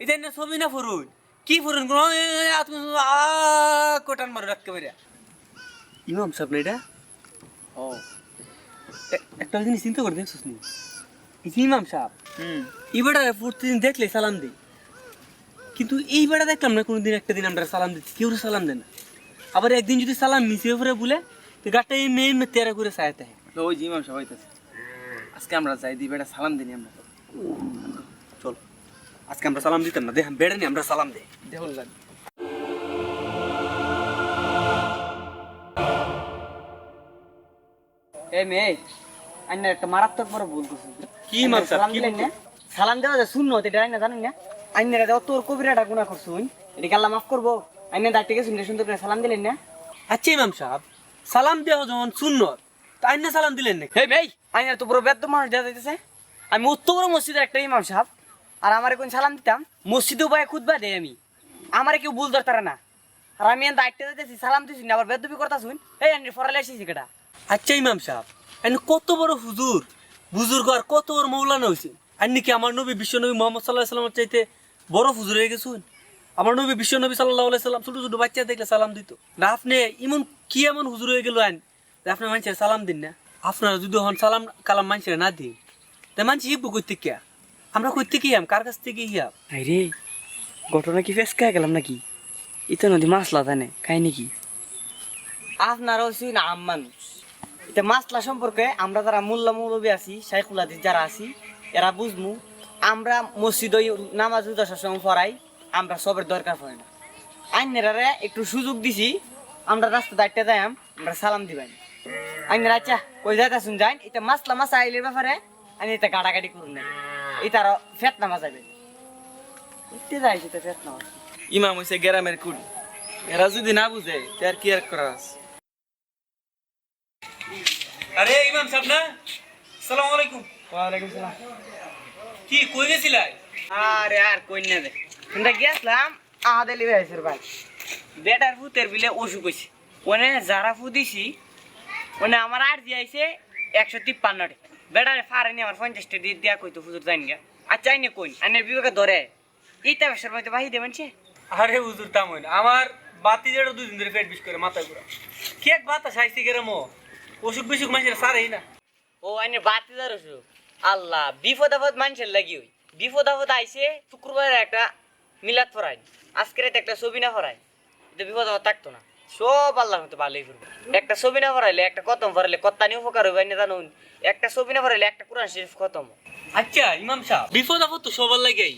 এটা না ছবি না ফুরুন? কি ফুরুন? তুমি আ কোটান মারো রাখতে পারিয়া ইমাম সাহেব না এটা? ও। একটা জিনিস চিন্তা করে দেখছিস নি? ইমাম সাহেব হুম। এই প্রতিদিন দেখলে সালাম দিই কিন্তু এই বেটা দেখলাম না কোনোদিন একটা দিন আমরা সালাম দিচ্ছি কেউ সালাম দেয় না। আবার একদিন যদি সালাম মিশে পরে বলে তো গাটটা এই মেয়ে মেয়ে তেরা করে হয় তো ওই যে ইমাম সাহেব আজকে আমরা যাই দিই বেটা সালাম দিনি আমরা। চল। আজকে আমরা সালাম দিতাম না দেখ বেড়ে নি আমরা সালাম দেই। দেখুন এই মেয়ে আইনা একটা মারাত্মক বড় ভুল করছিস। কি সাহেব, সালাম দিলেন না? সালাম দেওয়া যায় শূন্য এটা আইনা জানেন না? তোর কবিরাটা গুণা করছুন এটা আল্লাহ মাফ করব? আইনা দাঁড়িয়ে গেছুন সুন্দর করে সালাম দিলেন না? আচ্ছা ইমাম সাহেব সালাম দেওয়া যখন শূন্য তাই না সালাম দিলেন না হে মেই আইনার তো পুরো বেদ্য মানুষ দেওয়া যাইতেছে। আমি উত্তর মসজিদের একটা ইমাম সাহেব আর আমার কোন সালাম দিতাম? মসজিদে উপায় খুদবা দেয় আমি। আমার কেউ ভুল ধরতারে না। আর আমি এন দায়িত্ব দিতেছি, সালাম দিছি না, আবার বেদ্যবি করতা শুন এই আন্টি ফরালে এসেছি কেটা আচ্ছা ইমাম সাহেব, এনে কত বড় হুজুর? বুজুর্গ আর কত বড় মৌলানা হয়েছে আর কি আমার নবী বিশ্ব নবী মোহাম্মদ সাল্লাহ সাল্লামের চাইতে বড় হুজুর হয়ে গেছুন? আমার নবী বিশ্ব নবী সাল্লাহ সাল্লাম ছোট ছোট বাচ্চা দেখলে সালাম দিত। না, আপনি ইমন কি এমন হুজুর হয়ে গেল আইন যে আপনি মানুষের সালাম দিন না। আপনারা যদি হন সালাম, কালাম মানুষের না দিন। তা মানুষ হিব্বু করতে কে? আমরা করতে কি আম? কার কাছ থেকে হিয়াব রে ঘটনা কি ফেস খাই গেলাম নাকি? ইতো নদী মাছলা জানে খাই নাকি? আপনার হচ্ছে না আম মানুষ। এটা মাছলা সম্পর্কে আমরা যারা মোল্লা মৌলবী আছি শাইখুল হাদিস যারা আছি এরা বুঝমু আমরা মসজিদ নামাজ দশার সময় পড়াই আমরা সবের দরকার পড়ে না। আইনেরারে একটু সুযোগ দিছি আমরা রাস্তা দাঁড়িয়ে যাই আমরা সালাম দিবেন আইনের আচ্ছা কই যাইতা শুন যাই এটা মাছলা মাছ আইলের ব্যাপারে আমি এটা গাড়াগাড়ি করুন না। এটা ফেত নামা যাবে উঠতে যাই সেটা ফেত নামা ইমাম হইছে গ্রামের কুড়ি এরা যদি না বুঝে তে আর কি আর করার আছে? আরে ইমাম সাহেব না? সালাম আলাইকুম। ওয়ালাইকুম সালাম। কি কই গেছিলাই আরে আর কই না আমরা গেছিলাম আহাদে লিবে আইসের ভাই। বেটার ফুতের বিলে অসুখ হয়েছে ওনে যারা ফু দিছি ওনে আমার আর দিয়ে আইছে একশো তিপ্পান্ন টাকা বেটারে ফারেনি আমার পঞ্চাশটা দিয়ে দিয়া কইতো ফুজুর জানি গা আর চাই না কই আনের বিবেকে ধরে। এইটা ব্যবসার মধ্যে বাহি দেবেন সে আরে হুজুর তামন আমার বাতি যেটা দুই দিন ধরে পেট বিষ করে মাথা ঘুরা। কেক বাতাস আইসি গেরে মো? অসুখ বিসুখ মানুষের সারেই না। ও আইনের বাতি যার অসুখ? আল্লাহ বিপদ আপদ মানুষের লাগি ওই। বিপদ আপদ আইছে শুক্রবারে একটা মিলাদ ফরাই আজকের একটা ছবি না ফরাই এটা বিপদ আপদ থাকতো না। সব আল্লাহ মতো ভালোই করবে। একটা ছবি না ফরাইলে একটা কতম ফরাইলে কত্তানি উপকার হইবে না জানুন। একটা ছবি না ফরাইলে একটা কোরআন শরীফ খতম। আচ্ছা ইমাম সাহেব বিপদ আপদ তো সবার লাগেই।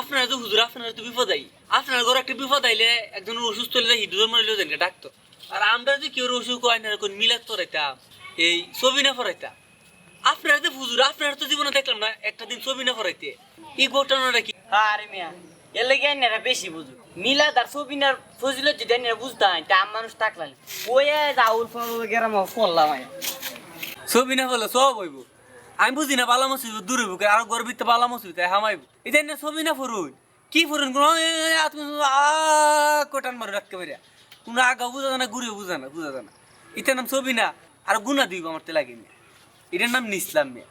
আপনারা তো হুজুর আপনারা তো বিপদ আই। আপনার ঘরে একটা বিপদ আইলে একজন অসুস্থ হলে হিডুর মারিলে যেন ডাক্তার। আর আমরা যে কেউ অসুখ হয় না কোন মিলাদ ফরাইতাম এই ছবি না ফরাইতাম আপনারা যে হুজুর আপনারা তো জীবনে দেখলাম না একটা দিন ছবি না ফরাইতে এই ঘটনাটা কি? আরে মিয়া এর লেগে আইনারা বেশি বুঝু মিলাদ আর ছবি না ফজিলত যদি আইনারা বুঝতে হয়, তা মানুষ থাকলাম ওয়ে রাহুল ফোন গেরাম করলাম আয় ছবি বলে সব হইব। আমি বুঝি না বালা মসজিদ দূরে বুকে আর গর্বিত বালা মসজিদ হামাইব এটা না ছবি না ফুরুন কি ফুরুন কোটান মারো রাখতে পারিয়া। কোন আগা বুঝা জানা ঘুরে বুঝা না, বুঝা জানা এটার নাম ছবি না আর গুনা দিব আমার তে লাগে এটার নাম নিসলাম মেয়ে।